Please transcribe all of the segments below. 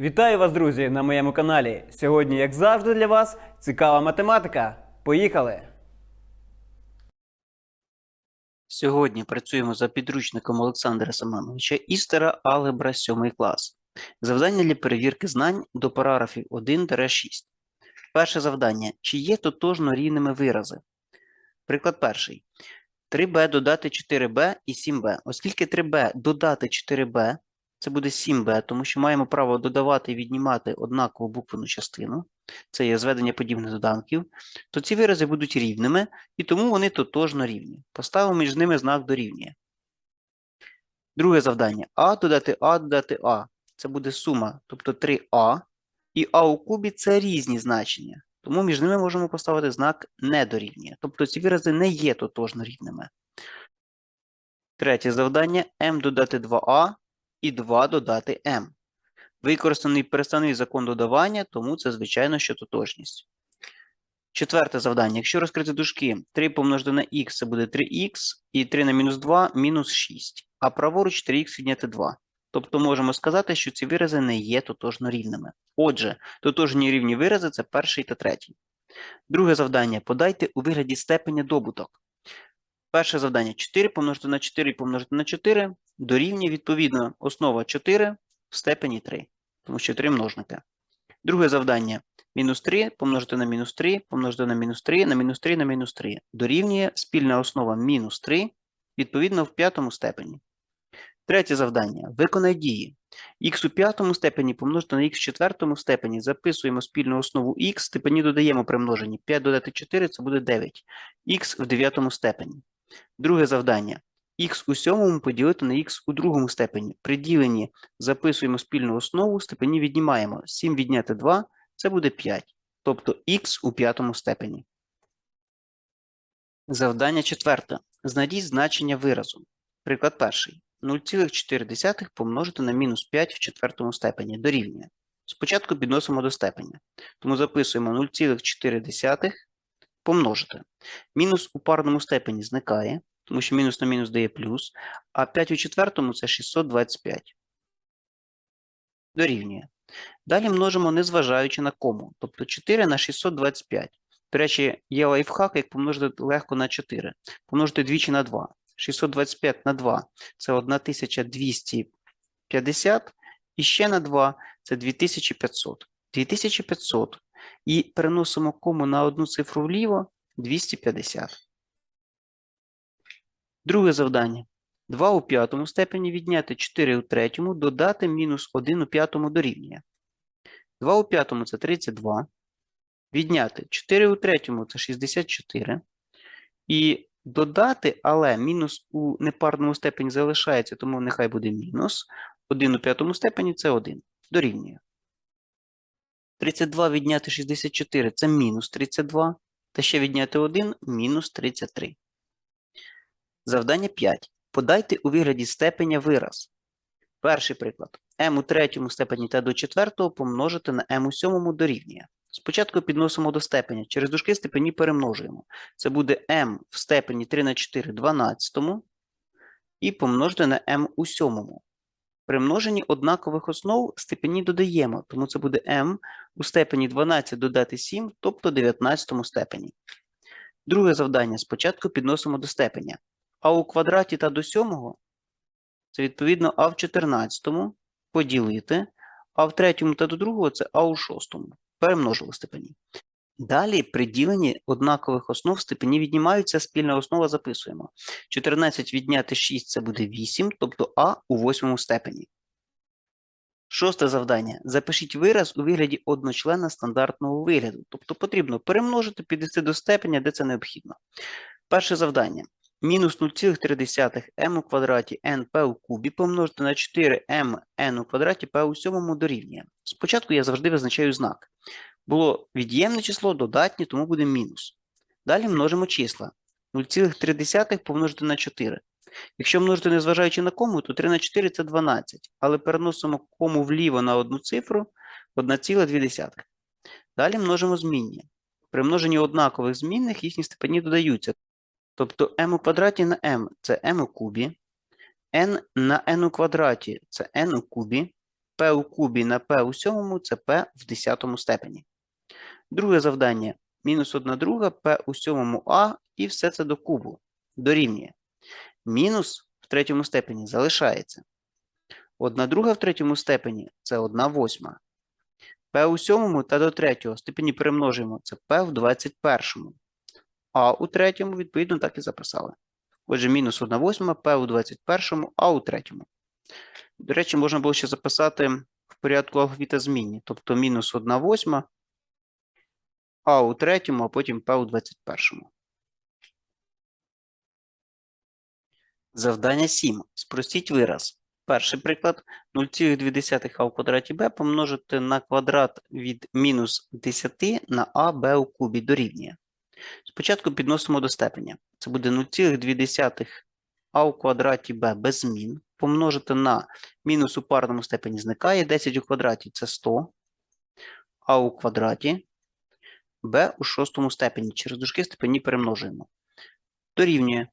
Вітаю вас, друзі, на моєму каналі. Сьогодні, як завжди, для вас цікава математика. Поїхали! Сьогодні працюємо за підручником Олександра Семеновича Істера Алгебра 7 клас. Завдання для перевірки знань до параграфів 1-6. Перше завдання. Чи є тотожно рівними вирази? Приклад перший. 3b додати 4b і 7b. Оскільки 3b додати 4b, це буде 7b, тому що маємо право додавати і віднімати однакову буквену частину. Це є зведення подібних доданків, то ці вирази будуть рівними, і тому вони тотожно рівні. Поставимо між ними знак дорівнює. Друге завдання. А додати А додати А. Це буде сума, тобто 3А. І А у кубі це різні значення. Тому між ними можемо поставити знак не дорівнює. Тобто ці вирази не є тотожно рівними. Третє завдання m додати 2а і 2 додати m. Використаний перестаний закон додавання, тому це, звичайно, що тотожність. Четверте завдання. Якщо розкрити дужки, 3 помножити на х це буде 3х, і 3 на мінус 2 мінус 6. А праворуч 3х відняти 2. Тобто можемо сказати, що ці вирази не є тотожно рівними. Отже, тотожні рівні вирази це перший та третій. Друге завдання. Подайте у вигляді степеня добуток. Перше завдання 4 помножити на 4 помножити на 4 дорівнює відповідно основа 4 в степені 3, тому що 3 множники. Друге завдання мінус 3 помножити на мінус 3 помножити на мінус 3 на мінус 3 на мінус 3 дорівнює спільна основа мінус 3 відповідно в п'ятому степені. Третє завдання. Виконай дії. х у п'ятому степені помножити на х в четвертому степені. Записуємо спільну основу х, степені додаємо при множенні. 5 додати 4 це буде 9. х в дев'ятому степені. Друге завдання. Х у сьомому поділити на х у другому степені. При діленні записуємо спільну основу, степені віднімаємо. 7 відняти 2 це буде 5. Тобто х у п'ятому степені. Завдання четверте. Знайдіть значення виразу. Приклад перший. 0,4 помножити на мінус 5 в четвертому степені дорівнює. Спочатку підносимо до степеня. Тому записуємо 0,4 помножити. Мінус у парному степені зникає, тому що мінус на мінус дає плюс, а 5 у четвертому це 625. Дорівнює. Далі множимо незважаючи на кому, тобто 4 на 625. До речі, є лайфхак, як помножити легко на 4. Помножити двічі на 2. 625 на 2 це 1250, і ще на 2 це 2500. 2500. І переносимо кому на одну цифру вліво 250. Друге завдання. 2 у п'ятому степені відняти 4 у третьому, додати мінус 1 у п'ятому дорівнює. 2 у п'ятому це 32. Відняти 4 у третьому це 64. І додати, але мінус у непарному степені залишається, тому нехай буде мінус. 1 у п'ятому степені це 1. Дорівнює. 32 відняти 64 це мінус 32. Та ще відняти 1 мінус 33. Завдання 5. Подайте у вигляді степеня вираз. Перший приклад. m у третьому степені та до четвертого помножити на m у сьомому дорівнює. Спочатку підносимо до степеня. Через дужки степені перемножуємо. Це буде m в степені 3 на 4 12 і помножити на m у сьомому. При множенні однакових основ степені додаємо, тому це буде m у степені 12 додати 7, тобто 19 степені. Друге завдання. Спочатку підносимо до степеня. А у квадраті та до сьомого це відповідно а в 14 поділити, а в третьому та до другого це а у шостому. Перемножили степені. Далі при діленні однакових основ степені віднімаються, спільна основа записуємо. 14 відняти 6 це буде 8, тобто а у восьмому степені. Шосте завдання. Запишіть вираз у вигляді одночлена стандартного вигляду. Тобто потрібно перемножити, підвести до степеня, де це необхідно. Перше завдання. Мінус 0,3 m у квадраті np у кубі помножити на 4m n у квадраті p у сьомому дорівнює. Спочатку я завжди визначаю знак. Було від'ємне число, додатнє, тому буде мінус. Далі множимо числа. 0,3 помножити на 4. Якщо множити незважаючи на кому, то 3 на 4 це 12. Але переносимо кому вліво на одну цифру 1,2. Далі множимо змінні. При множенні однакових змінних їхні степені додаються. Тобто m у квадраті на m це m у кубі, n на n у квадраті це n у кубі, p у кубі на p у сьомому це p в десятому степені. Друге завдання. Мінус 1 друга p у сьомому а і все це до кубу. Дорівнює. Мінус в третьому степені залишається. 1 друга в третьому степені це 1 восьма. p у сьомому та до третього степені перемножуємо. Це p в 21. А у третьому, відповідно, так і записали. Отже, мінус 1 восьма, p у 21, а у третьому. До речі, можна було ще записати в порядку алфавіта тобто мінус 1 восьма, а у третьому, а потім p у 21. Завдання 7. Спростіть вираз. Перший приклад 0,2 а в квадраті b помножити на квадрат від мінус 10 на аб у кубі дорівнює. Спочатку підносимо до степеня. Це буде 0,2 а у квадраті b без змін помножити на мінус у парному степені зникає, 10 у квадраті це 100, а у квадраті b у шостому степені. Через дужки степені перемножуємо. Дорівнює.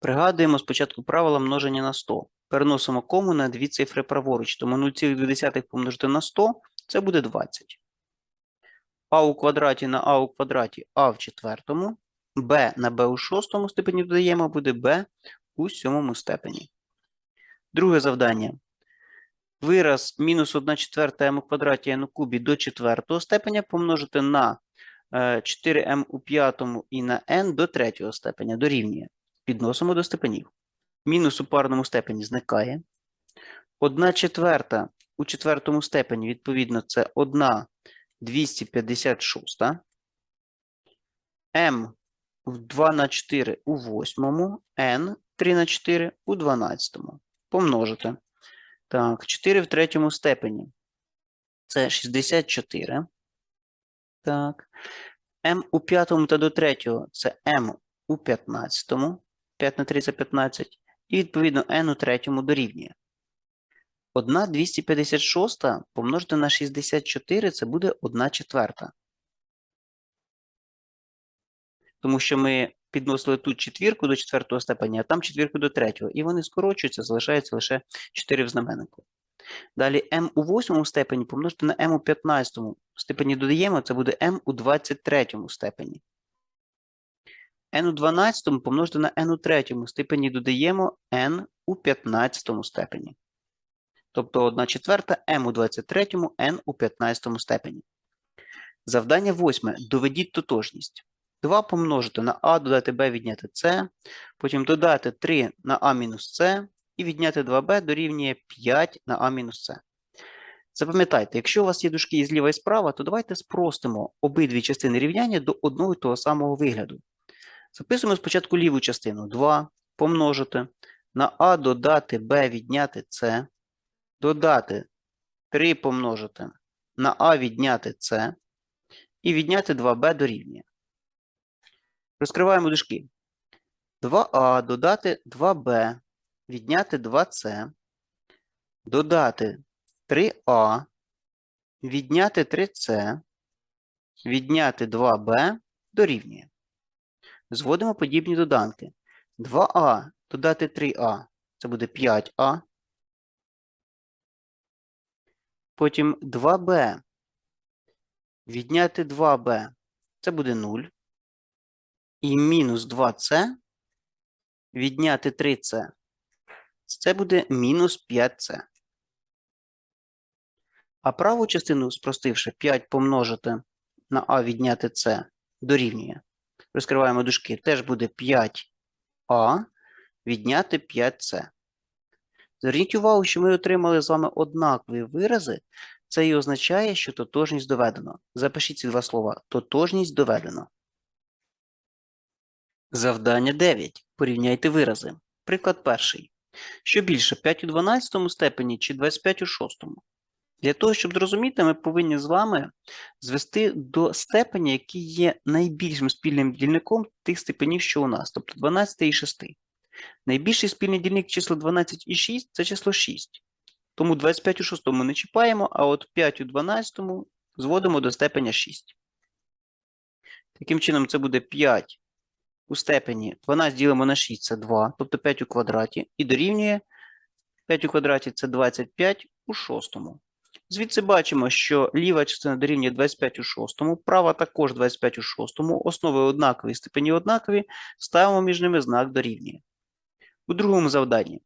Пригадуємо спочатку правила множення на 100. Переносимо кому на дві цифри праворуч, тому 0,2 помножити на 100 це буде 20. А у квадраті на а у квадраті а в четвертому, b на b у шостому степені додаємо, буде b у сьомому степені. Друге завдання. Вираз мінус 1 четверта m у квадраті n у кубі до четвертого степеня помножити на е, 4m у п'ятому і на n до третього степеня дорівнює. Підносимо до степенів. Мінус у парному степені зникає. 1 четверта у четвертому степені, відповідно, це 1 256. m в 2 на 4 у восьмому, n 3 на 4 у 12. Помножити. Так, 4 в третьому степені. Це 64. Так. m у п'ятому та до третього це m у 15. 5 на 3 це 15. І відповідно n у третьому дорівнює. 1 256 помножити на 64 це буде 1 четверта. Тому що ми підносили тут четвірку до четвертого степеня, а там четвірку до третього. І вони скорочуються, залишається лише 4 в знаменнику. Далі m у восьмому степені помножити на m у 15 степені додаємо, це буде m у 23 степені. n у 12 помножити на n у третьому степені додаємо n у 15 степені. Тобто 1 четверта m у 23, n у 15 степені. Завдання восьме. Доведіть тотожність. 2 помножити на а, додати b, відняти c, потім додати 3 на а мінус c і відняти 2b дорівнює 5 на а мінус c. Запам'ятайте, якщо у вас є дужки і зліва і справа, то давайте спростимо обидві частини рівняння до одного і того самого вигляду. Записуємо спочатку ліву частину 2 помножити на а додати b відняти c, додати 3 помножити на а відняти c і відняти 2b дорівнює. Розкриваємо дужки. 2а додати 2b, відняти 2c, додати 3а, відняти 3c, відняти 2b дорівнює. Зводимо подібні доданки. 2а додати 3а це буде 5а. Потім 2b відняти 2b це буде 0. І мінус 2c відняти 3c. Це буде мінус 5c. А праву частину, спростивши, 5 помножити на а відняти c дорівнює. Розкриваємо дужки, теж буде 5а відняти 5c. Зверніть увагу, що ми отримали з вами однакові вирази. Це і означає, що тотожність доведено. Запишіть ці два слова. Тотожність доведено. Завдання 9. Порівняйте вирази. Приклад перший. Що більше, 5 у 12 степені чи 25 у 6? Для того, щоб зрозуміти, ми повинні з вами звести до степеня, який є найбільшим спільним дільником тих степенів, що у нас, тобто 12 і 6. Найбільший спільний дільник числа 12 і 6 це число 6. Тому 25 у 6 ми не чіпаємо, а от 5 у 12 зводимо до степеня 6. Таким чином, це буде 5 у степені 12 ділимо на 6 це 2, тобто 5 у квадраті, і дорівнює 5 у квадраті це 25 у шостому. Звідси бачимо, що ліва частина дорівнює 25 у шостому, права також 25 у шостому, основи однакові, степені однакові, ставимо між ними знак дорівнює. У другому завданні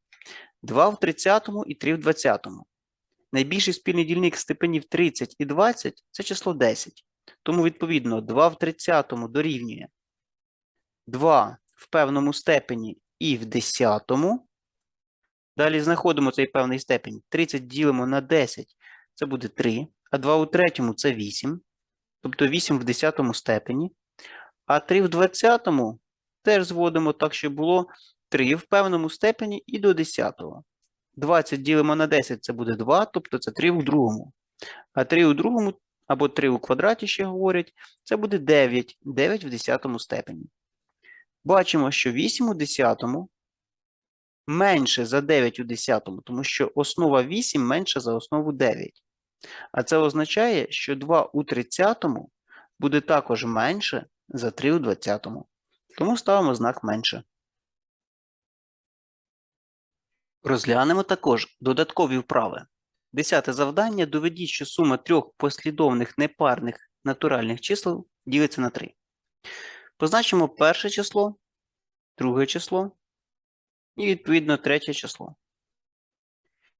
2 в 30 і 3 в 20. Найбільший спільний дільник степенів 30 і 20 це число 10. Тому, відповідно, 2 в 30 дорівнює 2 в певному степені і в 10. Далі знаходимо цей певний степень. 30 ділимо на 10, це буде 3, а 2 у третьому це 8, тобто 8 в 10 степені. А 3 в 20 теж зводимо так, щоб було 3 в певному степені і до 10. 20 ділимо на 10, це буде 2, тобто це 3 у другому. А 3 у другому, або 3 у квадраті ще говорять, це буде 9, 9 в 10 степені. Бачимо, що 8 у 10 менше за 9 у 10, тому що основа 8 менша за основу 9. А це означає, що 2 у 30 буде також менше за 3 у 20. Тому ставимо знак менше. Розглянемо також додаткові вправи. Десяте завдання. Доведіть, що сума трьох послідовних непарних натуральних чисел ділиться на 3. Позначимо перше число, друге число і, відповідно, третє число.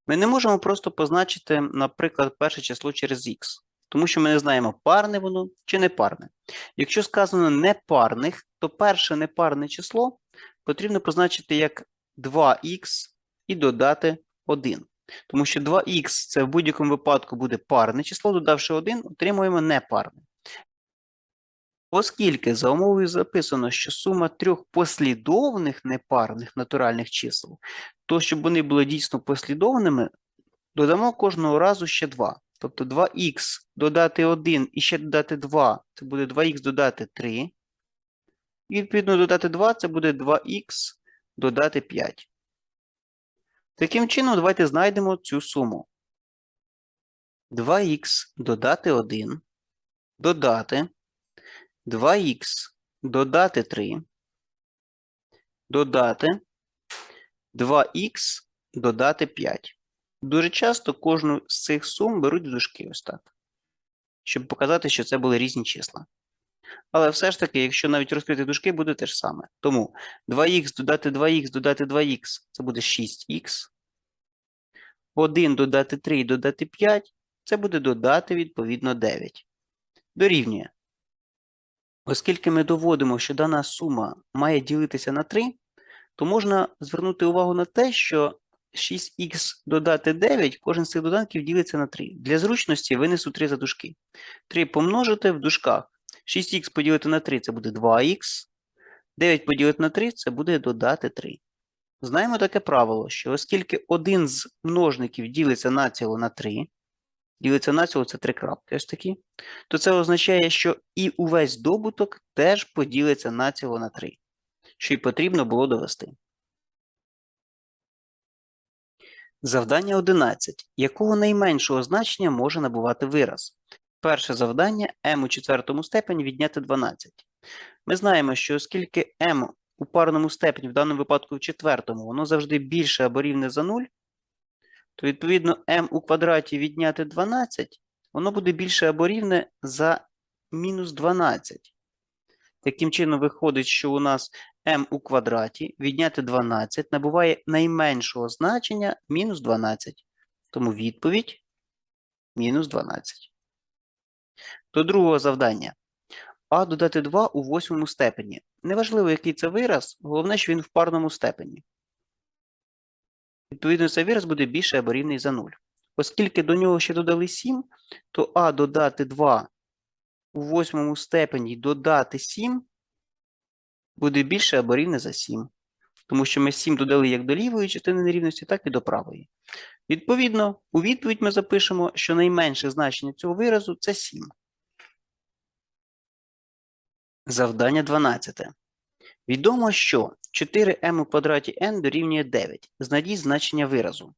Ми не можемо просто позначити, наприклад, перше число через х, тому що ми не знаємо, парне воно чи не парне. Якщо сказано непарних, то перше непарне число потрібно позначити як 2х і додати 1. Тому що 2х це в будь-якому випадку буде парне число, додавши 1, отримуємо непарне. Оскільки за умовою записано, що сума трьох послідовних непарних натуральних чисел, то щоб вони були дійсно послідовними, додамо кожного разу ще 2. Тобто 2х додати 1 і ще додати 2, це буде 2х додати 3. І відповідно додати 2 це буде 2х додати 5. Таким чином, давайте знайдемо цю суму. 2х додати 1, додати 2х додати 3, додати 2х додати 5. Дуже часто кожну з цих сум беруть в дужки ось так, щоб показати, що це були різні числа. Але все ж таки, якщо навіть розкрити дужки, буде те ж саме. Тому 2х додати 2х додати 2х це буде 6х. 1 додати 3 і додати 5 це буде додати відповідно 9. Дорівнює. Оскільки ми доводимо, що дана сума має ділитися на 3, то можна звернути увагу на те, що 6х додати 9, кожен з цих доданків ділиться на 3. Для зручності винесу 3 за дужки. 3 помножити в дужках. 6х поділити на 3 це буде 2х. 9 поділити на 3 це буде додати 3. Знаємо таке правило, що оскільки один з множників ділиться націло на 3, ділиться націло це 3 крапки ось такі, то це означає, що і увесь добуток теж поділиться націло на 3, що й потрібно було довести. Завдання 11. Якого найменшого значення може набувати вираз? Перше завдання m у четвертому степені відняти 12. Ми знаємо, що оскільки m у парному степені, в даному випадку в четвертому, воно завжди більше або рівне за 0, то відповідно m у квадраті відняти 12, воно буде більше або рівне за мінус 12. Таким чином виходить, що у нас m у квадраті відняти 12 набуває найменшого значення мінус 12. Тому відповідь мінус 12. До другого завдання. А додати 2 у восьмому степені. Неважливо, який це вираз, головне, що він в парному степені. Відповідно, цей вираз буде більше або рівний за 0. Оскільки до нього ще додали 7, то А додати 2 у восьмому степені додати 7 буде більше або рівне за 7. Тому що ми 7 додали як до лівої частини нерівності, так і до правої. Відповідно, у відповідь ми запишемо, що найменше значення цього виразу це 7. Завдання 12. Відомо, що 4m у квадраті n дорівнює 9. Знайдіть значення виразу.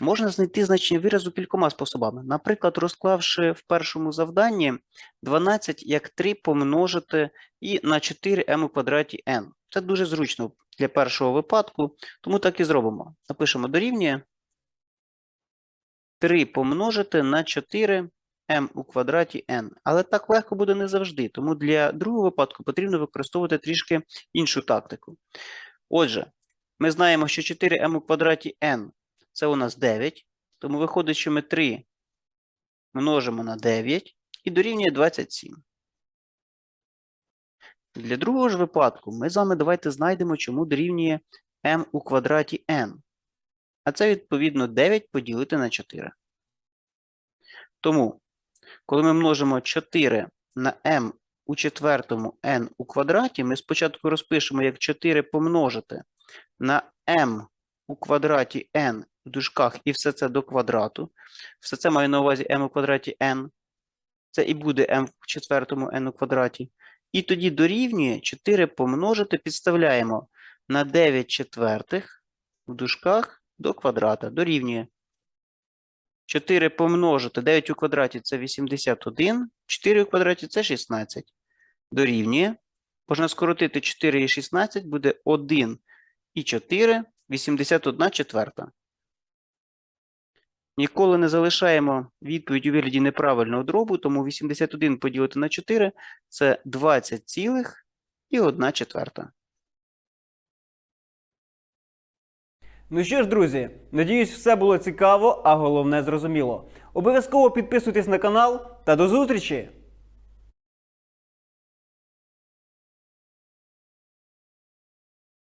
Можна знайти значення виразу кількома способами. Наприклад, розклавши в першому завданні 12 як 3 помножити і на 4m у квадраті n. Це дуже зручно для першого випадку, тому так і зробимо. Напишемо дорівнює 3 помножити на 4 m у квадраті n. Але так легко буде не завжди, тому для другого випадку потрібно використовувати трішки іншу тактику. Отже, ми знаємо, що 4m у квадраті n це у нас 9, тому виходить, що ми 3 множимо на 9 і дорівнює 27. Для другого ж випадку ми з вами давайте знайдемо, чому дорівнює m у квадраті n. А це, відповідно, 9 поділити на 4. Тому, коли ми множимо 4 на m у четвертому n у квадраті, ми спочатку розпишемо як 4 помножити на m у квадраті n в дужках і все це до квадрату. Все це маю на увазі m у квадраті n. Це і буде m в четвертому n у квадраті. І тоді дорівнює 4 помножити, підставляємо на 9 четвертих в дужках до квадрата. Дорівнює 4 помножити 9 у квадраті це 81, 4 у квадраті це 16. Дорівнює. Можна скоротити 4 і 16, буде 1 і 4, 81 четверта. Ніколи не залишаємо відповідь у вигляді неправильного дробу, тому 81 поділити на 4 – це 20 цілих і 1 четверта. Ну що ж, друзі, надіюсь, все було цікаво, а головне зрозуміло. Обов'язково підписуйтесь на канал та до зустрічі!